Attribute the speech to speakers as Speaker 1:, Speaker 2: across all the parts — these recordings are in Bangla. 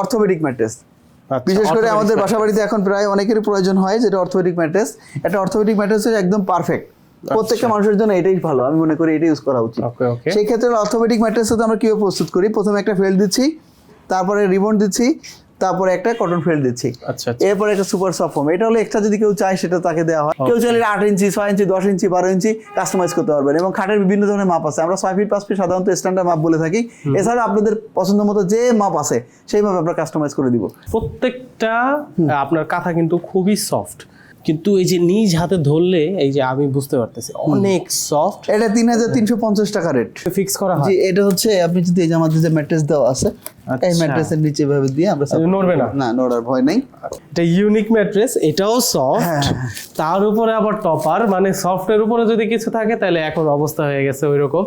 Speaker 1: অর্থোপেডিক ম্যাট্রেস
Speaker 2: আচ্ছা,
Speaker 1: বিশেষ করে আমাদের। বাসা বাড়িতে এখন প্রায় অনেকেরই প্রয়োজন হয় যেটা অর্থোপেডিক ম্যাট্রেস এটা অর্থোপেডিক ম্যাট্রেস একদম পারফেক্ট প্রত্যেকটা মানুষের জন্য এটাই ভালো। আমি মনে করি এটাই ইউজ করা উচিত. সেই ক্ষেত্রে অর্থোপেডিক ম্যাট্রেস তো আমরা কীভাবে প্রস্তুত করি? প্রথমে একটা ফেল দিচ্ছি তারপরে রিবন দিচ্ছি তারপরে একটা কটন ফেল দিচ্ছি।
Speaker 2: আচ্ছা আচ্ছা।
Speaker 1: এরপরে একটা সুপার সফট ফোম এটা হলো এক্সট্রা যদি কেউ চায় সেটা তাকে দেওয়া হয়। কেউ চাইলে আট ইঞ্চি ছয় ইঞ্চি দশ ইঞ্চি বারো ইঞ্চি কাস্টমাইজ করতে পারবেন। এবং খাটের বিভিন্ন ধরনের মাপ আছে। আমরা ছয় ফিট পাঁচ ফিট সাধারণত স্ট্যান্ডার্ড মাপ বলে থাকি। এছাড়া আপনাদের পছন্দ মতো যে মাপ আছে সেই মাপ আমরা কাস্টমাইজ করে দিব।
Speaker 2: প্রত্যেকটা আপনার কাঁথা কিন্তু খুবই সফট কিন্তু এই যে নিজ হাতে ধরলে এই যে আমি বুঝতে পারতেছি অনেক সফট
Speaker 1: এটা তিন হাজার তিনশো পঞ্চাশ টাকা রেট
Speaker 2: ফিক্স করা হয়।
Speaker 1: এটা হচ্ছে আপনি যদি এই যে আমাদের যে ম্যাট্রেস দেওয়া আছে এই
Speaker 2: আচ্ছা।
Speaker 1: ম্যাট্রেসের নিচে ভাবে দিয়ে আমরা
Speaker 2: নড়বে না?
Speaker 1: না নড়ার ভয় নাই।
Speaker 2: এটা ইউনিক ম্যাট্রেস এটাও সফট তার উপরে আবার টপার মানে সফটের উপরে যদি কিছু থাকে তাহলে এখন অবস্থা হয়ে গেছে ওই রকম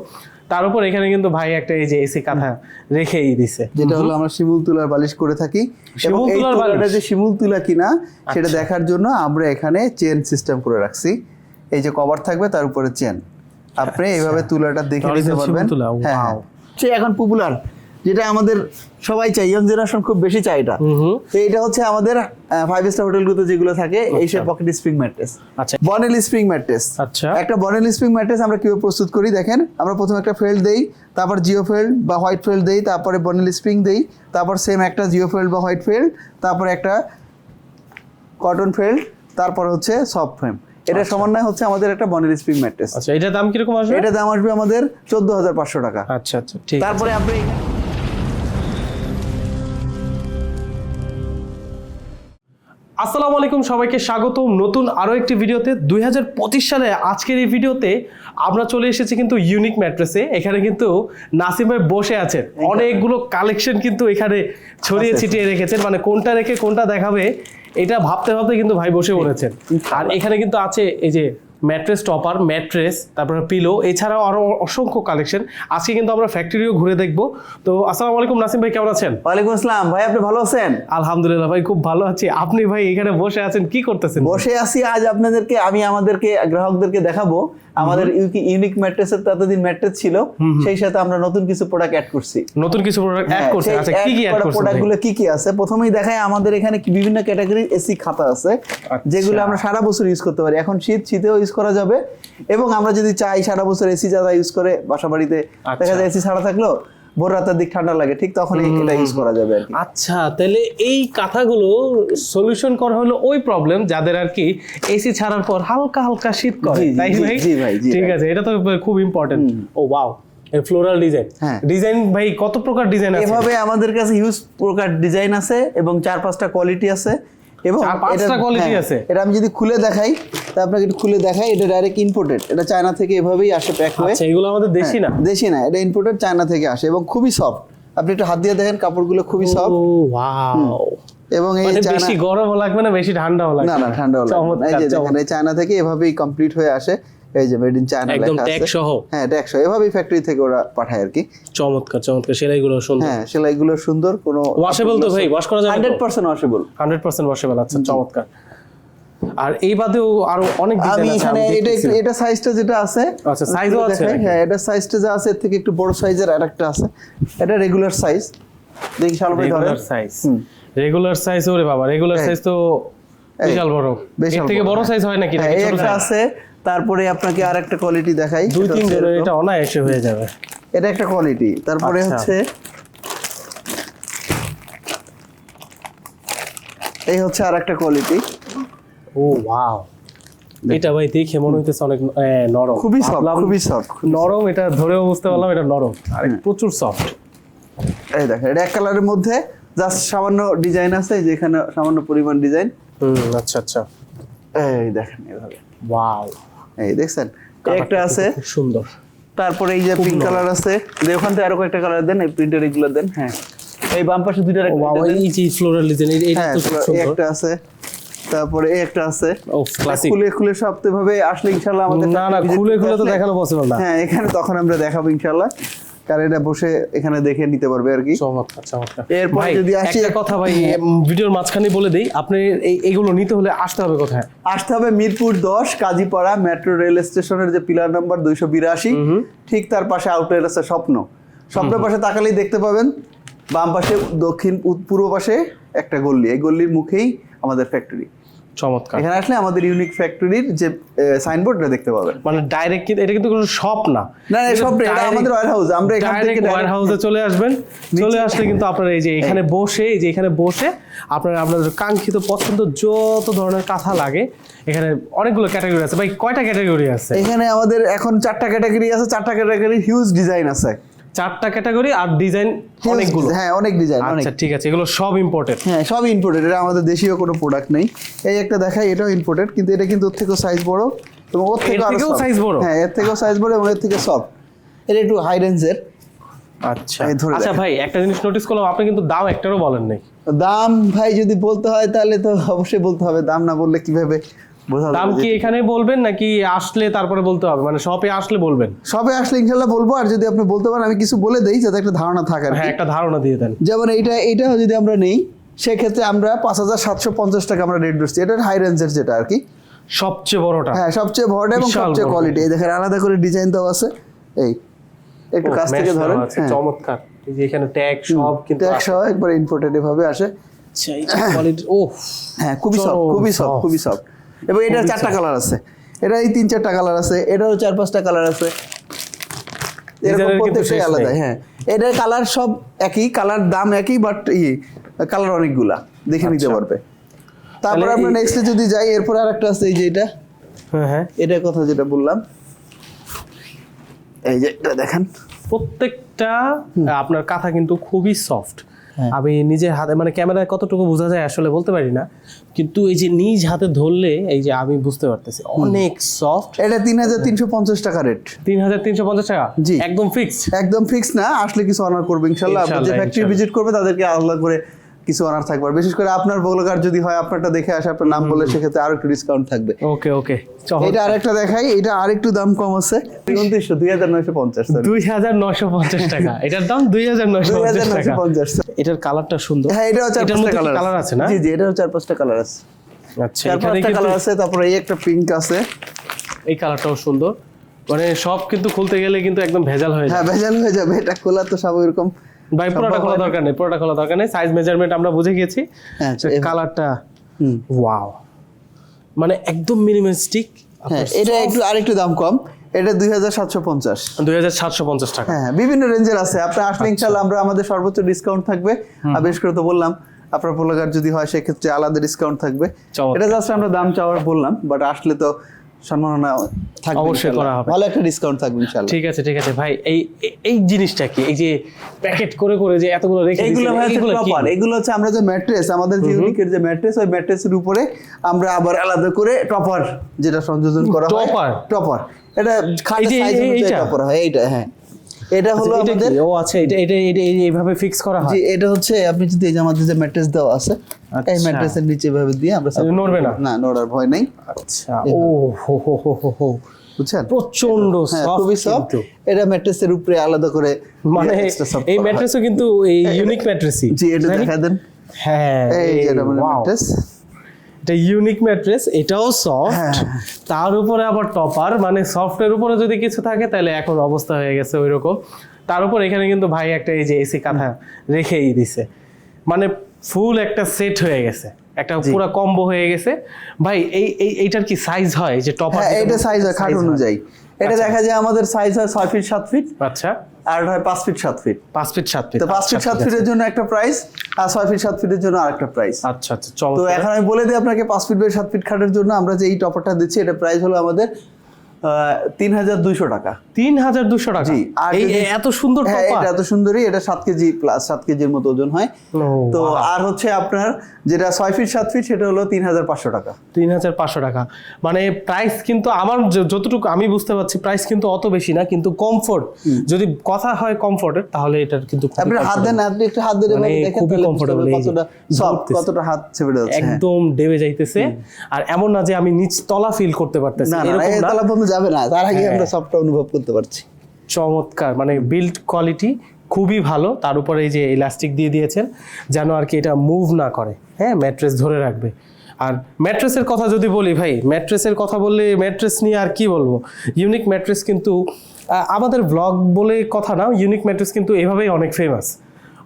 Speaker 2: তার উপর এখানে কিন্তু ভাই একটা এই যে এসি কাঁথা রেখেই দিছে।
Speaker 1: যেটা হলো আমরা শিমুল তুলার বালিশ করে থাকি। এবং
Speaker 2: শিমুল
Speaker 1: এই
Speaker 2: তুলার বালিশ?
Speaker 1: তুলাটা যে শিমুল তুলা কিনা সেটা দেখার জন্য আমরা এখানে চেন সিস্টেম করে রাখছি। এই যে কভার থাকবে তার উপরে চেন আপনি এইভাবে তুলাটা দেখে নিতে পারবেন।
Speaker 2: তুলা,
Speaker 1: হ্যাঁ হ্যাঁ। সে এখন পপুলার যেটা আমাদের সবাই চাই ইয়ং জেনারেশন খুব বেশি চাই এটা। তো এটা হচ্ছে আমাদের ফাইভ স্টার হোটেলগুলোতে যেগুলো থাকে এই সব পকেট স্প্রিং ম্যাট্রেস
Speaker 2: আচ্ছা।
Speaker 1: বনেল স্প্রিং ম্যাট্রেস
Speaker 2: আচ্ছা।
Speaker 1: একটা বনেল স্প্রিং ম্যাট্রেস আমরা কীভাবে প্রস্তুত করি দেখেন? আমরা প্রথমে একটা ফেল্ড দেই তারপর জিও ফেল্ড বা হোয়াইট ফেল্ড দেই তারপরে বনেল স্প্রিং দেই তারপর সেম একটা জিও ফেল্ড বা হোয়াইট ফেল্ড তারপর একটা কটন ফেল্ড তারপর হচ্ছে সফট ফ্রেম এটা সমন্বয় হচ্ছে আমাদের একটা বনেল স্প্রিং ম্যাট্রেস
Speaker 2: আচ্ছা এটার দাম কীরকম আসবে?
Speaker 1: এটা দাম আসবে আমাদের চোদ্দ হাজার পাঁচশো টাকা।
Speaker 2: আচ্ছা আচ্ছা ঠিক
Speaker 1: তারপরে আপনি
Speaker 2: আসসালামু আলাইকুম সবাইকে স্বাগতম। নতুন আরও একটি ভিডিওতে। দুই হাজার পঁচিশ সালে আজকের এই ভিডিওতে আমরা চলে এসেছি কিন্তু ইউনিক ম্যাট্রেসে এখানে কিন্তু নাসিম ভাই বসে আছেন অনেকগুলো কালেকশন কিন্তু এখানে ছড়িয়ে ছিটিয়ে রেখেছেন। মানে কোনটা রেখে কোনটা দেখাবে এটা ভাবতে ভাবতে কিন্তু ভাই বসে পড়েছেন। আর এখানে কিন্তু আছে এই যে ম্যাট্রেস টপার ম্যাট্রেস তারপরে পিলো এছাড়াও আরও অসংখ্য কালেকশন আজকে কিন্তু আমরা ফ্যাক্টরিও ঘুরে দেখব। তো আসসালামু আলাইকুম নাসিম ভাই কেমন আছেন?
Speaker 1: ওয়ালাইকুম আসসালাম। ভাই আপনি ভালো আছেন?
Speaker 2: আলহামদুলিল্লাহ ভাই খুব ভালো আছি। আপনি ভাই এখানে বসে আছেন কি করতেছেন?
Speaker 1: বসে আছি আজ আপনাদেরকে আমি আমাদেরকে গ্রাহকদেরকে দেখাবো। আমাদের ইউনিক ম্যাট্রেসের তো এতদিন ম্যাট্রেস ছিল সেই সাথে আমরা নতুন কিছু প্রোডাক্ট অ্যাড করছি।
Speaker 2: নতুন কিছু প্রোডাক্ট অ্যাড করছি আচ্ছা কি কি অ্যাড করছেন
Speaker 1: প্রোডাক্টগুলো কি কি আছে? প্রথমেই দেখায় আমাদের এখানে কি বিভিন্ন ক্যাটাগরি এসি খাতা আছে
Speaker 2: আচ্ছা।
Speaker 1: যেগুলো আমরা সারা বছর ইউজ করতে পারি। এখন শীত শীতেও ইউজ করা যাবে। এবং আমরা যদি চাই সারা বছর এসি যারা ইউজ করে বাসা বাড়িতে
Speaker 2: আচ্ছা।
Speaker 1: দেখা যায় এসি ছাড়া থাকল ভোর রাতের দিক ঠান্ডা লাগে ঠিক তখন এটা ইউজ করা যাবে।
Speaker 2: আচ্ছা তাহলে এই কথাগুলো সলিউশন করা হলো ওই প্রবলেম যাদের আর কি এসি ছাড়ার পর হালকা হালকা শীত করে তাই ভাই?
Speaker 1: জি ভাই,
Speaker 2: ঠিক আছে এটা তো খুব ইম্পর্টেন্ট ও ওয়াও ফ্লোরাল ডিজাইন। ডিজাইন ভাই কত প্রকার ডিজাইন আছে?
Speaker 1: এভাবে আমাদের কাছে হিউজ প্রকার ডিজাইন আছে এবং চার পাঁচটা কোয়ালিটি আছে। এবং
Speaker 2: পাঁচটা কোয়ালিটি
Speaker 1: হ্যাঁ,
Speaker 2: আছে?
Speaker 1: এটা আমি যদি খুলে দেখাই তা আপনাকে একটু খুলে দেখাই এটা ডাইরেক্ট ইম্পোর্টেড এটা চায়না থেকে এভাবেই আসে প্যাক হয়ে।
Speaker 2: আচ্ছা এগুলো আমাদের দেশি না?
Speaker 1: হ্যাঁ, দেশি না এটা ইম্পোর্টেড চায়না থেকে আসে এবং খুবই সফট আপনি একটু হাত দিয়ে দেখেন কাপড়গুলো খুবই সফট
Speaker 2: ওয়াও
Speaker 1: এবং এই
Speaker 2: মানে বেশি গরমও লাগবে না বেশি ঠান্ডাও লাগবে
Speaker 1: না না ঠান্ডা লাগবে। এই যে দেখেন এই চায়না থেকে এভাবেই কমপ্লিট হয়ে আসে। এই যে মেড ইন চায়না
Speaker 2: একদম
Speaker 1: লেখা
Speaker 2: ট্যাগ সহ
Speaker 1: হ্যাঁ এটা একশো এভাবেই ফ্যাক্টরি থেকে ওরা পাঠায় আর কি।
Speaker 2: চমৎকার চমৎকার। সেলাইগুলো সুন্দর।
Speaker 1: হ্যাঁ সেলাইগুলো সুন্দর কোনো
Speaker 2: ওয়াশেবল তো ভাই ওয়াশ করা যাবে
Speaker 1: hundred percent washable
Speaker 2: hundred percent washable আচ্ছা চমৎকার। আর এই বাদেও আরও অনেক
Speaker 1: আমি
Speaker 2: আছে
Speaker 1: এখানে এটা এটা সাইজটা যেটা আছে
Speaker 2: আচ্ছা, size-ও আছে
Speaker 1: হ্যাঁ এটা সাইজটা যা আছে এর থেকে একটু বড় সাইজের আরেকটা আছে। এটা রেগুলার সাইজ দেখি শালো ভাই ধরেন
Speaker 2: রেগুলার সাইজ রেগুলার সাইজ ওরে বাবা রেগুলার সাইজ তো বিশাল বড়। এর থেকে
Speaker 1: বড়।
Speaker 2: সাইজ হয় নাকি?
Speaker 1: হ্যাঁ
Speaker 2: ছোট
Speaker 1: আছে। তারপরে আপনাকে আরেকটা কোয়ালিটি দেখাই।
Speaker 2: দুই তিন
Speaker 1: এরকম।
Speaker 2: এটা অনায়াসে হয়ে যাবে।
Speaker 1: এটা একটা কোয়ালিটি তারপরে
Speaker 2: আচ্ছা।
Speaker 1: হচ্ছে এই হচ্ছে আরেকটা কোয়ালিটি
Speaker 2: ও ওয়াও এটা ভাই দেখে মনে হইতেছে অনেক নরম।
Speaker 1: খুবই সফট খুবই সফট
Speaker 2: নরম এটা ধরেও বুঝতে পারলাম এটা নরম। আর প্রচুর সফট
Speaker 1: এই দেখেন এটা এক কালারের মধ্যে জাস্ট সামান্য ডিজাইন আছে এই যে এখানে সামান্য পরিমাণ ডিজাইন
Speaker 2: হুম আচ্ছা আচ্ছা।
Speaker 1: এই দেখেন এভাবে।
Speaker 2: ওয়াও
Speaker 1: এই দেখছেন? একটা আছে।
Speaker 2: সুন্দর।
Speaker 1: তারপরে এই যে পিঙ্ক কালার আছে। ওখান থেকে আরও কয়েকটা কালার দেন এই প্রিন্টের এগুলো দেন হ্যাঁ। এই বাম পাশে দুইটা
Speaker 2: ওয়াও এই যে ফ্লোরাল ডিজাইন এটা তো সুন্দর।
Speaker 1: একটা আছে। তারপরে এই একটা আছে।
Speaker 2: ক্লাসিক
Speaker 1: খুলে খুলে সব তো ভাবে আসলে ইনশাআল্লাহ আমাদের
Speaker 2: না না খুলে খুলে তো দেখানো পসিবল না।
Speaker 1: হ্যাঁ এখানে তখন আমরা দেখাবো ইনশাআল্লাহ। কারণ এটা বসে এখানে দেখে নিতে পারবে আর কি।
Speaker 2: চমৎকার চমৎকার।
Speaker 1: এরপর যদি আসি-
Speaker 2: একটা কথা ভাই ভিডিওর মাঝখানে বলে দেই আপনি এই এগুলো নিতে হলে আসতে হবে কোথায়?
Speaker 1: আসতে হবে মিরপুর দশ কাজীপাড়া মেট্রো রেল স্টেশনের যে পিলার নাম্বার দুইশো বিরাশি ঠিক তার পাশে আউটলেট আছে স্বপ্ন। স্বপ্নের পাশে তাকালেই দেখতে পাবেন বাম পাশে দক্ষিণ পূর্ব পাশে একটা গল্লি। এই গল্লির মুখেই আমাদের ফ্যাক্টরি
Speaker 2: চমৎকার।
Speaker 1: এখানে আসলে আমাদের ইউনিক ফ্যাক্টরির যে সাইনবোর্ডটা দেখতে পাবেন।
Speaker 2: মানে ডাইরেক্ট কিন্তু এটা কিন্তু কোনো শপ না।
Speaker 1: না না, সব এটা আমাদের ওয়ার হাউস আমরা এখান থেকে
Speaker 2: ওয়্যার হাউসে চলে আসবেন। চলে আসলে কিন্তু আপনারা এই যে এখানে বসে এই যে এখানে বসে আপনারা আপনাদের কাঙ্ক্ষিত পছন্দ যত ধরনের কাঁথা লাগে এখানে অনেকগুলো ক্যাটাগরি আছে। ভাই কয়টা ক্যাটাগরি আছে?
Speaker 1: এখানে আমাদের এখন চারটা ক্যাটাগরি আছে চারটা ক্যাটাগরি হিউজ ডিজাইন আছে।
Speaker 2: চারটা ক্যাটাগরি আর ডিজাইন অনেকগুলো।
Speaker 1: হ্যাঁ অনেক ডিজাইন অনেক।
Speaker 2: আচ্ছা ঠিক আছে এগুলো সব ইম্পর্টেন্ট
Speaker 1: হ্যাঁ সব ইম্পোর্টেড এটা আমাদের দেশীয় কোনো প্রোডাক্ট নেই। এই একটা দেখাই এটাও ইম্পোর্টেড কিন্তু এটা কিন্তু ওর থেকেও সাইজ বড় এবং ওর থেকে আরও
Speaker 2: থেকেও size বড়?
Speaker 1: হ্যাঁ এর থেকেও সাইজ বড় এবং এর থেকে সফট এটা একটু হাই রেঞ্জের
Speaker 2: আচ্ছা।
Speaker 1: এই ধরে
Speaker 2: আচ্ছা ভাই একটা জিনিস নোটিস করলাম আপনি কিন্তু দাম একটারও বলেন নাই।
Speaker 1: দাম ভাই যদি বলতে হয় তাহলে তো অবশ্যই বলতে হবে। দাম না বললে কীভাবে
Speaker 2: দাম কি এখানে বলবেন নাকি আসলে তারপরে বলতে হবে? মানে শপে আসলে বলবেন?
Speaker 1: সবে আসলে ইনশাল্লাহ বলব আর যদি আপনি বলতে পারেন আমি কিছু বলে দেই যাতে একটা ধারণা থাকে
Speaker 2: হ্যাঁ একটা ধারণা দিয়ে দেন।
Speaker 1: যেমন এইটা এইটাও যদি আমরা নেই সেক্ষেত্রে আমরা পাঁচ হাজার সাতশো পঞ্চাশ টাকা আমরা রেট ধরছি। এটা হাই রেঞ্জের যেটা আর কি।
Speaker 2: সবচেয়ে বড়টা।
Speaker 1: হ্যাঁ সবচেয়ে বড় এবং সবচেয়ে কোয়ালিটি এই দেখেন আলাদা করে ডিজাইন দেওয়া আছে। এই একটু কাছ থেকে ধরেন।
Speaker 2: চমৎকার। এই যে এখানে ট্যাগ সব কিন্তু
Speaker 1: ট্যাগ সহ একবার ইম্পোর্টেড ভাবে আসে।
Speaker 2: আচ্ছা কোয়ালিটি ও
Speaker 1: হ্যাঁ খুবই সফট খুবই সফট খুবই সফট এবং এটার চারটা কালার আছে। এটা এই তিন চারটা কালার আছে এটারও চার পাঁচটা কালার আছে। এরকম প্রত্যেকটাই আলাদা হ্যাঁ। এটার কালার সব একই কালার দাম একই বাট ই কালার অনেকগুলা। দেখে নিতে
Speaker 2: আচ্ছা।
Speaker 1: পারবে। তারপর আমরা নেক্সটে যদি যাই এরপর আর একটা আছে এই যে এটা।
Speaker 2: হ্যাঁ হ্যাঁ।
Speaker 1: এটার কথা যেটা বললাম। এই যে এটা দেখেন।
Speaker 2: প্রত্যেকটা আপনার কাঁথা কিন্তু খুবই সফট
Speaker 1: হ্যাঁ।
Speaker 2: আমি নিজের হাতে মানে ক্যামেরায় কতটুকু বোঝা যায় আসলে বলতে পারি না। কিন্তু এই যে নিজ হাতে ধরলে এই যে আমি বুঝতে পারতেছি অনেক সফট
Speaker 1: এটা তিন হাজার তিনশো পঞ্চাশ টাকা রেট
Speaker 2: তিন হাজার তিনশো পঞ্চাশ টাকা?
Speaker 1: জি।
Speaker 2: একদম ফিক্স
Speaker 1: একদম ফিক্স না আসলে কিছু অনার করবে ইনশাল্লাহ। যে ফ্যাক্টরি। ভিজিট করবে তাদেরকে আলাদা করে কিছু অনার থাকবে। আর বিশেষ করে আপনার ব্লগার যদি হয় আপনারটা দেখে আসে আপনার নাম বললে সেক্ষেত্রে আরও একটু ডিসকাউন্ট থাকবে।
Speaker 2: ওকে ওকে।
Speaker 1: এটা আরেকটা দেখাই এটা আরেকটু দাম কম আছে। উনত্রিশশো দুই হাজার নয়শো পঞ্চাশ
Speaker 2: দুই হাজার নয়শো পঞ্চাশ টাকা। এটার দাম দুই হাজার নয়শো
Speaker 1: দুই হাজার
Speaker 2: পঞ্চাশ
Speaker 1: পঞ্চাশ।
Speaker 2: এটার কালারটা সুন্দর।
Speaker 1: হ্যাঁ এটাও চার পাঁচটা কালার
Speaker 2: কালার আছে না?
Speaker 1: জি জি এটাও চার পাঁচটা কালার আছে।
Speaker 2: আচ্ছা
Speaker 1: চার পাঁচটা কালার আছে তারপরে এই একটা পিঙ্ক আছে।
Speaker 2: এই কালারটাও সুন্দর। মানে সব কিন্তু খুলতে গেলে কিন্তু একদম ভেজাল হয়ে যায়।
Speaker 1: হ্যাঁ ভেজাল হয়ে যাবে এটা খোলা তো সব এরকম
Speaker 2: ভাই পুরোটা খোলা দরকার নেই পুরোটা খোলা দরকার নেই। সাইজ মেজারমেন্ট আমরা বুঝে গেছি
Speaker 1: হ্যাঁ আচ্ছা,
Speaker 2: কালারটা
Speaker 1: হুম।
Speaker 2: ওয়াও মানে একদম মিনিমালিস্টিক
Speaker 1: হ্যাঁ এটা একটু আরেকটু দাম কম। এটা দুই হাজার সাতশো পঞ্চাশ।
Speaker 2: দুই হাজার সাতশো পঞ্চাশ টাকা।
Speaker 1: হ্যাঁ বিভিন্ন রেঞ্জের আছে। আপনি আসলে ইনশাল্লাহ আমরা আমাদের সর্বোচ্চ ডিসকাউন্ট থাকবে। আর বেশ করে তো বললাম আপনার পোলাগার যদি হয় সেক্ষেত্রে আলাদা ডিসকাউন্ট থাকবে। এটা জাস্ট আমরা দাম চাওয়ার বললাম বাট আসলে তো সম্মাননা থাকবে
Speaker 2: অবশ্যই করা হবে।
Speaker 1: ভালো একটা ডিসকাউন্ট থাকবে ইনশাআল্লাহ।
Speaker 2: ঠিক আছে ঠিক আছে। ভাই এই এই- জিনিসটা কি? এই যে প্যাকেট করে করে যে এতগুলো রেখে এগুলো কি?
Speaker 1: প্রপার এগুলো হচ্ছে আমরা যে ম্যাট্রেস আমাদের যে ইউনিকের যে ম্যাট্রেস ওই ম্যাট্রেসের উপরে আমরা আবার আলাদা করে টপার যেটা সংযোজন করা হয়।
Speaker 2: টপার
Speaker 1: টপার এটা খাটের সাইজ অনুযায়ী টপার হয় এইটা হ্যাঁ। এটা হলো
Speaker 2: আচ্ছা, কি?
Speaker 1: আমাদের
Speaker 2: ও আচ্ছা এটা এটা এটা এইভাবে ফিক্স করা হয়?
Speaker 1: জি এটা হচ্ছে আপনি যদি এই যে আমাদের যে ম্যাট্রেস দেওয়া আছে এই
Speaker 2: আচ্ছা।
Speaker 1: ম্যাট্রেসের নিচে ভাবে দিয়ে আমরা support
Speaker 2: নড়বে না?
Speaker 1: না নড়ার ভয় নেই।
Speaker 2: আচ্ছা ও হো হো হো হো হো।
Speaker 1: বুঝছেন?
Speaker 2: প্রচণ্ড
Speaker 1: হ্যাঁ খুবই সফট এটা ম্যাট্রেসের উপরে আলাদা করে
Speaker 2: মানে এই ম্যাট্রেসও কিন্তু এই ইউনিক ম্যাট্রেসই
Speaker 1: জি এটা দেখা দেন।
Speaker 2: হ্যাঁ
Speaker 1: এই যে এটা ম্যাট্রেস
Speaker 2: এটা ইউনিক ম্যাট্রেস এটাও সফট
Speaker 1: হ্যাঁ।
Speaker 2: তার উপরে আবার টপার মানে সফটের উপরে যদি কিছু থাকে তাহলে এখন অবস্থা হয়ে গেছে ওই রকম তার উপর এখানে কিন্তু ভাই একটা এই যে এসি কাঁথা রেখেই দিছে। মানে ফুল একটা সেট হয়ে গেছে। একটা পুরো কম্বো হয়ে গেছে। ভাই এই এই এইটার কি সাইজ হয়? যে টপার
Speaker 1: হ্যাঁ এটা সাইজ হয় খাট অনুযায়ী। এটা দেখা যায় আমাদের সাইজ হয় ছয় ফিট সাত ফিট
Speaker 2: আচ্ছা।
Speaker 1: আর হয় পাঁচ ফিট সাত ফিট
Speaker 2: পাঁচ ফিট সাত ফিট
Speaker 1: তো পাঁচ ফিট সাত ফিটের জন্য একটা প্রাইস আর ছয় ফিট সাত ফিটের জন্য আরেকটা প্রাইস
Speaker 2: আচ্ছা আচ্ছা
Speaker 1: তো এখন আমি বলে দিই আপনাকে পাঁচ ফিট বাই সাত ফিট খাটের জন্য আমরা যে এই টপারটা দিচ্ছি এটা প্রাইস হলো আমাদের তিন হাজার দুইশো টাকা।
Speaker 2: তিন হাজার দুশো টাকা?
Speaker 1: জি, আর
Speaker 2: এত সুন্দর
Speaker 1: হ্যাঁ এটা এত সুন্দরই এটা সাত কেজি প্লাস সাত কেজির মতো ওজন হয়। তো আর হচ্ছে আপনার যেটা ছয় ফিট সাত ফিট সেটা হলো তিন হাজার পাঁচশো টাকা।
Speaker 2: তিন হাজার পাঁচশো টাকা। মানে প্রাইস কিন্তু আমার যতটুকু আমি বুঝতে পারছি প্রাইস কিন্তু অত বেশি না কিন্তু কমফোর্ট যদি কথা হয় কমফোর্টের তাহলে এটার কিন্তু
Speaker 1: আপনি হাত দেন আপনি একটু হাত দিয়ে
Speaker 2: মানে
Speaker 1: দেখেন
Speaker 2: খুবই যে,
Speaker 1: কতটা সফট কতটা হাত চেপে যাচ্ছে হ্যাঁ।
Speaker 2: একদম দেবে যাইতেছে। আর এমন না যে আমি নিচ তলা ফিল করতে পারতেছি
Speaker 1: না
Speaker 2: এরকম
Speaker 1: তলা যাবে না তার আগে
Speaker 2: হ্যাঁ।
Speaker 1: আমরা সফটটা অনুভব করতে পারছি।
Speaker 2: চমৎকার মানে বিল্ড কোয়ালিটি খুবই ভালো তার উপরে এই যে ইলাস্টিক দিয়ে দিয়েছেন যেন আর কি এটা মুভ না করে। হ্যাঁ ম্যাট্রেস ধরে রাখবে। আর ম্যাট্রেসের কথা যদি বলি ভাই ম্যাট্রেসের কথা বললে ম্যাট্রেস নিয়ে আর কি বলব? ইউনিক ম্যাট্রেস কিন্তু আমাদের ব্লগ বলে কথা না ইউনিক ম্যাট্রেস কিন্তু এভাবেই অনেক ফেমাস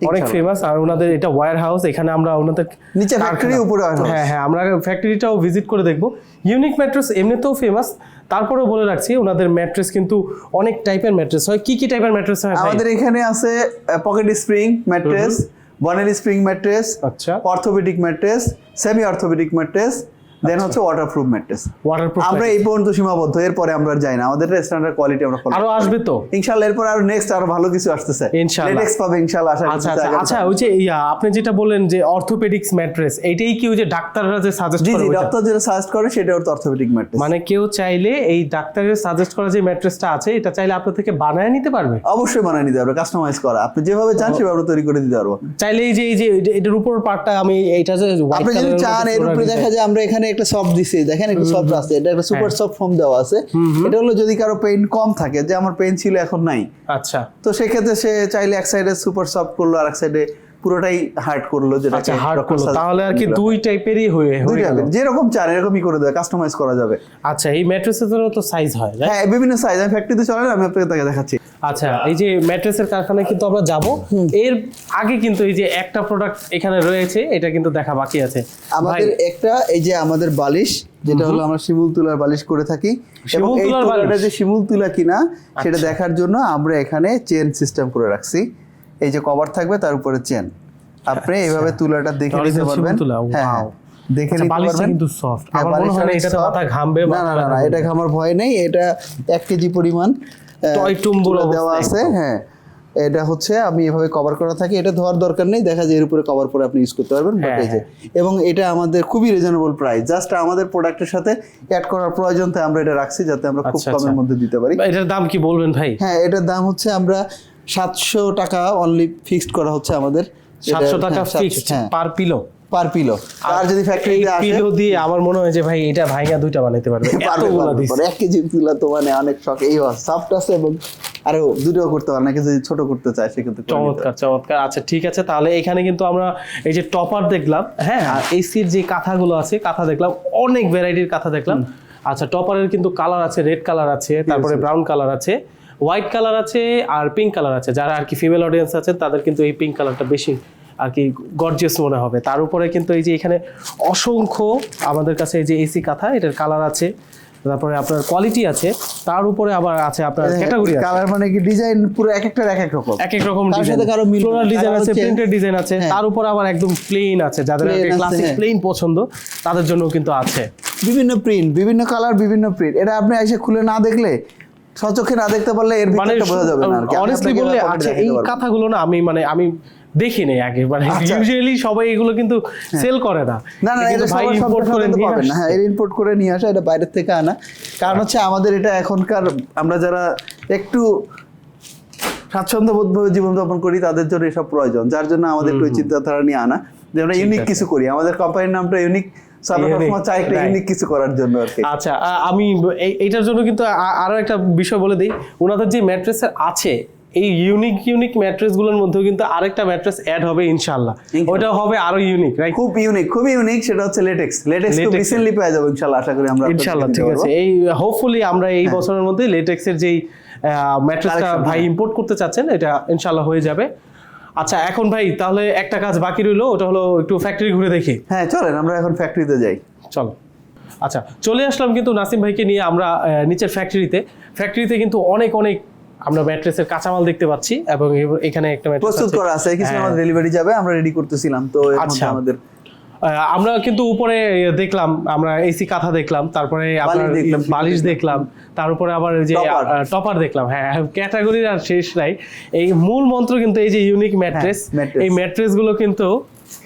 Speaker 2: অনেক ফেমাস আর ওনাদের এটা ওয়্যার হাউস এখানে আমরা ওনাদের
Speaker 1: নিচে factory, উপরে
Speaker 2: হ্যাঁ হ্যাঁ আমরা ফ্যাক্টরিটাও ভিজিট করে দেখব। ইউনিক ম্যাট্রেস এমনিতেও ফেমাস তারপরেও বলে রাখছি ওনাদের ম্যাট্রেস কিন্তু অনেক টাইপের ম্যাট্রেস হয়। কি কি টাইপের ম্যাট্রেস হয়
Speaker 1: আমাদের এখানে আছে pocket spring mattress bonnell spring mattress
Speaker 2: আচ্ছা।
Speaker 1: Orthopaedic mattress semi orthopaedic mattress then হচ্ছে ওয়াটারপ্রুফ ম্যাট্রেস
Speaker 2: ওয়াটারপ্রুফ
Speaker 1: আমরা এই পর্যন্ত সীমাবদ্ধ এরপরে আমরা যাই না। আমাদের স্ট্যান্ডার্ড কোয়ালিটি আমরা ফলো
Speaker 2: আরও আসবে তো?
Speaker 1: ইনশাআল্লাহ এরপর আরও নেক্সট আরও ভালো কিছু আসতেছে।
Speaker 2: ইনশাআল্লাহ।
Speaker 1: লেটেক্স পাবে ইনশাআল্লাহ আশা
Speaker 2: আচ্ছা
Speaker 1: করছি
Speaker 2: আচ্ছা আচ্ছা ওই যে আপনি যেটা বললেন যে অর্থোপেডিক্স ম্যাট্রেস এইটাই কি ওই যে ডাক্তাররা যে সাজেস্ট করে
Speaker 1: জি? ডক্টর যেটা সাজেস্ট করে সেটা হচ্ছে অর্থোপেডিক ম্যাট্রেস
Speaker 2: মানে কেউ চাইলে এই ডাক্তারের সাজেস্ট করা যে ম্যাট্রেসটা আছে এটা চাইলে আপনার থেকে বানায় নিতে পারবে?
Speaker 1: অবশ্যই বানিয়ে নিতে পারব কাস্টমাইজ করা। আপনি যেভাবে চান সেভাবে তৈরি করে দিতে পারব।
Speaker 2: চাইলে এই যে এই যে এটার উপর পার্টটা আমি এইটা যে
Speaker 1: আপনি যদি চান এর উপরে দেখা যায় আমরা এখানে একটা সফট দিছি দেখেন একটা সফট আছে এটা একটা সুপার। সফট ফর্ম দেওয়া আছে। এটা হলো যদি কারও পেইন কম থাকে যে আমার পেইন ছিল এখন নাই।
Speaker 2: আচ্ছা।
Speaker 1: তো সেক্ষেত্রে সে চাইলে এক সাইডে সুপার সফট করল আর এক সাইডে পুরোটাই হার্ড করল যেটা
Speaker 2: আচ্ছা হার্ড করল। তাহলে আর কি দুই টাইপেরই হয়ে হয়ে গেল।
Speaker 1: যেরকম চান এরকমই করে দেবে কাস্টমাইজ করা যাবে।
Speaker 2: আচ্ছা এই ম্যাট্রেসের জন্য তো সাইজ হয়
Speaker 1: হ্যাঁ বিভিন্ন সাইজ আমি ফ্যাক্টরিতে চলেন আমি আপনাকে দেখাচ্ছি।
Speaker 2: আচ্ছা এই যে ম্যাট্রেসের কারখানায় কিন্তু আমরা যাব। এর আগে কিন্তু এই যে একটা প্রোডাক্ট এখানে রয়েছে এটা কিন্তু দেখা বাকি আছে।
Speaker 1: আমাদের একটা এই যে আমাদের বালিশ যেটা হলো আমরা শিমুল তুলার বালিশ করে থাকি। এবং এই
Speaker 2: তুলার
Speaker 1: তুলাটা? যে শিমুল তুলা কিনা সেটা
Speaker 2: আচ্ছা।
Speaker 1: দেখার জন্য আমরা এখানে চেন সিস্টেম করে রাখছি। এই যে কভার থাকবে তার উপরে চেন আপনি এইভাবে তুলাটা দেখে নিতে পারবেন। হ্যাঁ হ্যাঁ। দেখে
Speaker 2: আচ্ছা,
Speaker 1: নিতে পারবেন।
Speaker 2: কিন্তু soft।
Speaker 1: হ্যাঁ,
Speaker 2: আমার মনে হয় না
Speaker 1: অনেক
Speaker 2: এটাতে
Speaker 1: soft।
Speaker 2: মাথা ঘামবে,
Speaker 1: না না না না এটা ঘামার ভয় নেই এটা এক কেজি পরিমাণ। দেওয়া আছে হ্যাঁ। এটা হচ্ছে আমি এভাবে কভার করা থাকি। এটা ধোয়ার দরকার নেই দেখা যায় এর উপরে কভার করে আপনি ইউজ করতে পারবেন বাট
Speaker 2: হ্যাঁ,
Speaker 1: এই যে এবং এটা আমাদের খুবই রিজনেবল প্রাইস জাস্ট আমাদের প্রোডাক্টের সাথে অ্যাড করার প্রয়োজন তাই আমরা এটা রাখছি যাতে আমরা খুব
Speaker 2: আচ্ছা,
Speaker 1: কমের
Speaker 2: আচ্ছা।
Speaker 1: মধ্যে দিতে পারি।
Speaker 2: এটার দাম কি বলবেন ভাই?
Speaker 1: হ্যাঁ এটার দাম হচ্ছে আমরা সাতশো টাকা অনলি ফিক্সড করা হচ্ছে আমাদের।
Speaker 2: সাতশো টাকা
Speaker 1: হ্যাঁ,
Speaker 2: ফিক্সড
Speaker 1: হ্যাঁ।
Speaker 2: পার পিলো
Speaker 1: পার পিলো আর যদি ফ্যাক্টরিতে আসে
Speaker 2: পিলো দিয়ে আমার মনে হয় যে ভাই এটা ভাইঙ্গা দুইটা বানাইতে পারবে। এতগুলা
Speaker 1: পারবে। এক কেজি তুলা তো মানে অনেক শখ। এই সফট আছে এবং আরও দুটো করতে পারে নাকি যদি ছোট করতে চায় সেক্ষেত্রে
Speaker 2: চমৎকার চমৎকার। আচ্ছা ঠিক আছে। তাহলে এখানে কিন্তু আমরা এই যে টপার দেখলাম হ্যাঁ? আর এসির যে কাঁথাগুলো আছে কাঁথা দেখলাম অনেক ভ্যারাইটির কাঁথা দেখলাম। আচ্ছা টপারের কিন্তু কালার আছে রেড কালার আছে তারপরে ব্রাউন কালার আছে হোয়াইট কালার আছে আর পিঙ্ক কালার আছে। যারা আর কি ফিমেল অডিয়েন্স আছে তাদের কিন্তু এই পিঙ্ক কালারটা বেশি আর কি গর্জিয়াস মনে হবে। তার উপরে কিন্তু এই যে এখানে অসংখ্য আমাদের কাছে এই যে এসি কাঁথা এটার কালার আছে তারপরে আপনার কোয়ালিটি আছে তার উপরে আবার আছে আপনার ক্যাটাগরি আছে।
Speaker 1: কালার মানে কি ডিজাইন পুরো এক একটার এক এক রকম।
Speaker 2: এক এক রকম
Speaker 1: তার সাথে কারও মিল
Speaker 2: ফ্লোরাল ডিজাইন আছে প্রিন্টেড ডিজাইন আছে
Speaker 1: হ্যাঁ।
Speaker 2: তার উপর আবার একদম প্লেন আছে যাদের
Speaker 1: আছে,
Speaker 2: ক্লাসিক
Speaker 1: হ্যাঁ।
Speaker 2: প্লেন পছন্দ তাদের জন্য কিন্তু আছে।
Speaker 1: বিভিন্ন প্রিন্ট বিভিন্ন কালার বিভিন্ন প্রিন্ট এটা আপনি এসে খুলে না দেখলে সচক্ষে না দেখতে পারলে এর
Speaker 2: মানে
Speaker 1: ভিতরটা বোঝা যাবে না
Speaker 2: অনেস্টলি বললে আচ্ছা এই। কথাগুলো না আমি মানে আমি দেখি নেই আগে মানে
Speaker 1: আচ্ছা।
Speaker 2: ইউজুয়ালি সবাই এগুলো কিন্তু সেল করে না।
Speaker 1: না না এটা
Speaker 2: ভাই ইম্পোর্ট করে নিয়ে
Speaker 1: পাবেন হ্যাঁ এর ইম্পোর্ট করে নিয়ে আসা এটা বাইরের থেকে আনা। কারণ হচ্ছে আমাদের এটা এখনকার আমরা যারা একটু স্বাচ্ছন্দ্যবোধভাবে জীবনযাপন করি তাদের জন্য এসব প্রয়োজন। যার জন্য আমাদের একটু চিন্তাধারা নিয়ে আনা। যে আমরা ইউনিক কিছু করি। আমাদের কোম্পানির নামটা ইউনিক কিছু করার জন্য
Speaker 2: আচ্ছা আমি এই- এইটার জন্য কিন্তু আরও একটা বিষয় বলে দিই। ওনাদের যে ম্যাট্রেসের আছে এই ইউনিক ইউনিক ম্যাট্রেসগুলোর মধ্যেও কিন্তু আরেকটা ম্যাট্রেস অ্যাড হবে ইনশাল্লাহ
Speaker 1: ইনশাল্লাহ।
Speaker 2: ওটা হবে আরও ইউনিক রাইট
Speaker 1: খুব ইউনিক খুব ইউনিক সেটা হচ্ছে লেটেক্স লেটেক্স খুব
Speaker 2: Latex
Speaker 1: রিসেন্টলি পেয়ে যাব ইনশাল্লাহ আশা করি আমরা
Speaker 2: ইনশাল্লাহ ঠিক আছে। এই হোপফুলি আমরা এই বছরের মধ্যে লেটেক্সের যেই ম্যাট্রেসটা ভাই
Speaker 1: হ্যাঁ।
Speaker 2: ইম্পোর্ট করতে চাচ্ছেন এটা ইনশাল্লাহ হয়ে যাবে। আচ্ছা এখন ভাই তাহলে একটা কাজ বাকি রইল ওটা হলো একটু ফ্যাক্টরি ঘুরে দেখি।
Speaker 1: হ্যাঁ চলেন আমরা এখন ফ্যাক্টরিতে যাই।
Speaker 2: চলো। আচ্ছা চলে আসলাম কিন্তু নাসিম ভাইকে নিয়ে আমরা নিচের ফ্যাক্টরিতে ফ্যাক্টরিতে কিন্তু অনেক অনেক আমরা ম্যাট্রেসের কাঁচামাল দেখতে পাচ্ছি এবং এখানে একটা ম্যাট্রেস
Speaker 1: প্রস্তুত করা আছে কিছু
Speaker 2: হ্যাঁ।
Speaker 1: আমাদের ডেলিভারি যাবে আমরা রেডি করতেছিলাম তো এর মধ্যে
Speaker 2: আচ্ছা।
Speaker 1: আমাদের
Speaker 2: আমরা কিন্তু উপরে দেখলাম আমরা এসি কাঁথা দেখলাম তারপরে বালিশ দেখলাম তার উপরে আবার এই যে টপার দেখলাম হ্যাঁ ক্যাটাগরির আর শেষ নাই। এই মূল মন্ত্র কিন্তু এই যে ইউনিক ম্যাট্রেস এই ম্যাট্রেসগুলো কিন্তু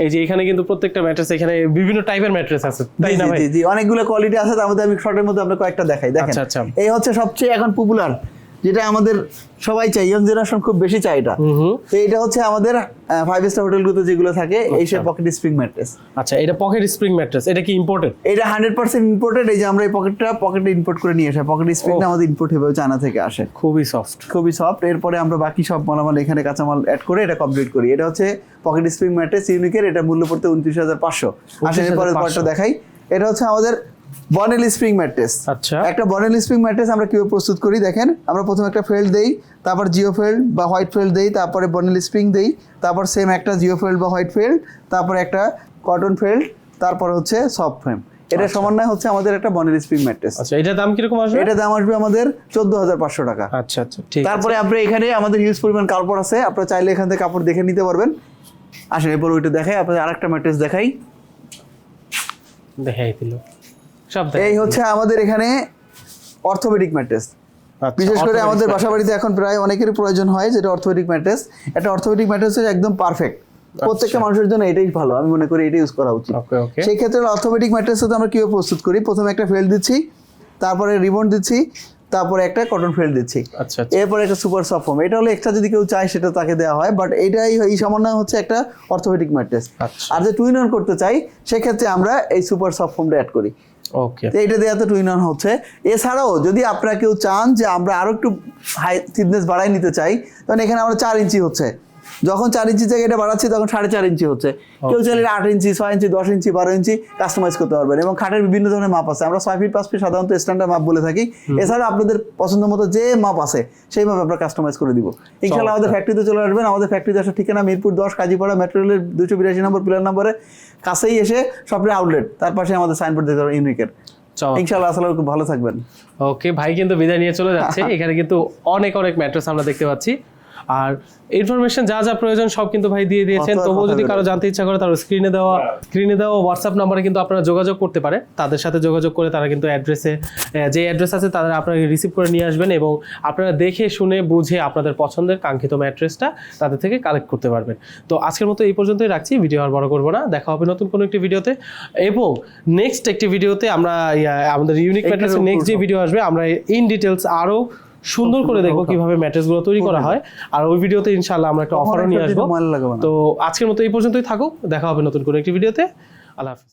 Speaker 2: এই যে এখানে কিন্তু প্রত্যেকটা ম্যাট্রেস এখানে বিভিন্ন টাইপের ম্যাট্রেস আছে তাই না ভাই?
Speaker 1: জি, জি অনেকগুলো কোয়ালিটি আছে তার মধ্যে আমি শর্টের মধ্যে আমরা কয়েকটা দেখাই দেখেন।
Speaker 2: আচ্ছা, আচ্ছা।
Speaker 1: এই হচ্ছে সবচেয়ে এখন পপুলার যেটা আমাদের সবাই চাই ইয়ং জেনারেশন খুব বেশি চাই এটা। তো এটা হচ্ছে আমাদের ফাইভ স্টার হোটেলগুলোতে যেগুলো থাকে এই সে পকেট স্প্রিং ম্যাট্রেস
Speaker 2: আচ্ছা এটা পকেট স্প্রিং ম্যাট্রেস এটা কি ইম্পর্টেন্ট
Speaker 1: এটা হান্ড্রেড পার্সেন্ট ইম্পোর্টেড এই যে আমরা এই পকেটটা পকেটে ইম্পোর্ট করে নিয়ে আসি পকেট স্প্রিংটা
Speaker 2: ও।
Speaker 1: আমাদের ইম্পোর্ট হবে চায়না থেকে আসে।
Speaker 2: খুবই সফট
Speaker 1: খুবই সফট এরপরে আমরা বাকি সব মালামাল এখানে কাঁচামাল অ্যাড করে এটা কমপ্লিট করি। এটা হচ্ছে পকেট স্প্রিং ম্যাট্রেস ইউনিকের এটা মূল্য পড়তে উনত্রিশ হাজার পাঁচশো।
Speaker 2: 29,500
Speaker 1: পরটা দেখাই। এটা হচ্ছে আমাদের বনেল স্প্রিং ম্যাট্রেস
Speaker 2: আচ্ছা।
Speaker 1: একটা বনেল স্প্রিং ম্যাট্রেস আমরা কীভাবে প্রস্তুত করি? দেখেন আমরা প্রথমে একটা ফেল্ড দেই তারপর জিও ফেল্ড বা হোয়াইট ফেল্ড দেই তারপরে বনেল স্প্রিং দেই তারপর সেম একটা জিও ফেল্ড বা হোয়াইট ফেল্ড তারপরে একটা কটন ফেল্ড তারপর হচ্ছে সফট ফ্রেম এটা সমন্বয় হচ্ছে আমাদের একটা বনেল স্প্রিং ম্যাট্রেস
Speaker 2: আচ্ছা এটার দাম কীরকম আসবে?
Speaker 1: এটা দাম আসবে আমাদের চোদ্দ হাজার পাঁচশো টাকা।
Speaker 2: আচ্ছা আচ্ছা ঠিক
Speaker 1: তারপরে আপনি এখানে আমাদের হিউজ পরিমাণ কাপড় আছে আপনারা চাইলে এখান থেকে কাপড় দেখে নিতে পারবেন। আসেন এরপর ওইটা দেখাই আপনাদের আরেকটা ম্যাট্রেস দেখাই।
Speaker 2: দেখাই দিল।
Speaker 1: এই হচ্ছে আমাদের এখানে অর্থোপেডিক ম্যাট্রেস
Speaker 2: আচ্ছা,
Speaker 1: বিশেষ করে আমাদের বাসা বাড়িতে এখন প্রায় অনেকেরই প্রয়োজন হয় যেটা অর্থোপেডিক ম্যাট্রেস একটা অর্থোপেডিক ম্যাট্রেস একদম পারফেক্ট প্রত্যেকটা মানুষের জন্য এটাই ভালো। আমি মনে করি এটা ইউজ করা উচিত।
Speaker 2: ওকে ওকে।
Speaker 1: সেই ক্ষেত্রে অর্থোপেডিক ম্যাট্রেস তো আমরা কীভাবে প্রস্তুত করি? প্রথমে একটা ফেল দিচ্ছি তারপরে রিবন দিচ্ছি তারপরে একটা কটন ফিল্ড দিচ্ছি।
Speaker 2: আচ্ছা আচ্ছা।
Speaker 1: এরপরে একটা সুপার সফট ফর্ম এটা হলো এক্সট্রা যদি কেউ চায় সেটা তাকে দেওয়া হয় বাট এটাই এই সমন্বয় হচ্ছে একটা অর্থোপেডিক ম্যাট্রেস
Speaker 2: আচ্ছা।
Speaker 1: আর যে টুইন অন করতে চাই সেক্ষেত্রে আমরা এই সুপার সফট ফর্মটা অ্যাড করি।
Speaker 2: ওকে
Speaker 1: এইটা দেওয়া তো টুইন অন হচ্ছে। এছাড়াও যদি আপনারা কেউ চান যে আমরা আরও একটু হাই থিকনেস বাড়াই নিতে চাই তখন এখানে আমরা চার ইঞ্চি হচ্ছে। যখন চার ইঞ্চি থেকে এটা বাড়াচ্ছি তখন সাড়ে চার ইঞ্চি হচ্ছে। কেউ চাইলে আট ইঞ্চি ছয় ইঞ্চি দশ ইঞ্চি বারো ইঞ্চি কাস্টমাইজ করতে পারবেন এবং খাটের বিভিন্ন ধরনের মাপ আছে। আমরা ছয় ফিট পাঁচ ফিট সাধারণত স্ট্যান্ডার্ড মাপ বলে থাকি। এছাড়া আপনাদের পছন্দ মতো যে মাপ আছে সেই মাপ আমরা কাস্টমাইজ করে দিব। ইনশাল্লাহ আমাদের ফ্যাক্টরিতে চলে আসবেন। আমাদের ফ্যাক্টরিতে আসার ঠিকানা মিরপুর দশ কাজীপাড়া মেট্রোলের দুশো বিরাশি নম্বর পিলার নম্বরে কাছেই এসে সবরে আউটলেট তার পাশে আমাদের সাইনবোর্ড দেখতে পারেন ইউনিকের
Speaker 2: চমৎকার।
Speaker 1: ইনশাল্লাহ খুব ভালো থাকবেন।
Speaker 2: ওকে ভাই কিন্তু বিদায় নিয়ে চলে যাচ্ছে। এখানে কিন্তু অনেক অনেক ম্যাট্রেস আমরা দেখতে পাচ্ছি। আর ইনফরমেশন যা যা প্রয়োজন সব কিন্তু ভাই দিয়ে দিয়েছেন। তবুও যদি কারও জানতে ইচ্ছা করে তার স্ক্রিনে দেওয়া স্ক্রিনে দেওয়া হোয়াটসঅ্যাপ নাম্বারে কিন্তু আপনারা যোগাযোগ করতে পারে। তাদের সাথে যোগাযোগ করে তারা কিন্তু অ্যাড্রেসে যে অ্যাড্রেস আছে তাদের আপনারা রিসিভ করে নিয়ে আসবেন এবং আপনারা দেখে শুনে বুঝে আপনাদের পছন্দের কাঙ্ক্ষিত ম্যাট্রেসটা তাদের থেকে কালেক্ট করতে পারবেন। তো আজকের মতো এই পর্যন্তই রাখছি। ভিডিও আর বড় করব না। দেখা হবে নতুন কোনো একটি ভিডিওতে এবং নেক্সট একটি ভিডিওতে আমরা আমাদের ইউনিক ম্যাট্রেসের নেক্সট যে ভিডিও আসবে আমরা ইন ডিটেলস আরও সুন্দর করে দেখব কীভাবে ম্যাট্রেসগুলো তৈরি করা হয়। আর ওই ভিডিওতে ইনশাল্লাহ আমরা একটা অফারও নিয়ে আসব। তো আজকের মতো এই পর্যন্তই থাকুক। দেখা হবে নতুন কোনো একটি ভিডিওতে আল্লাহ হাফিজ।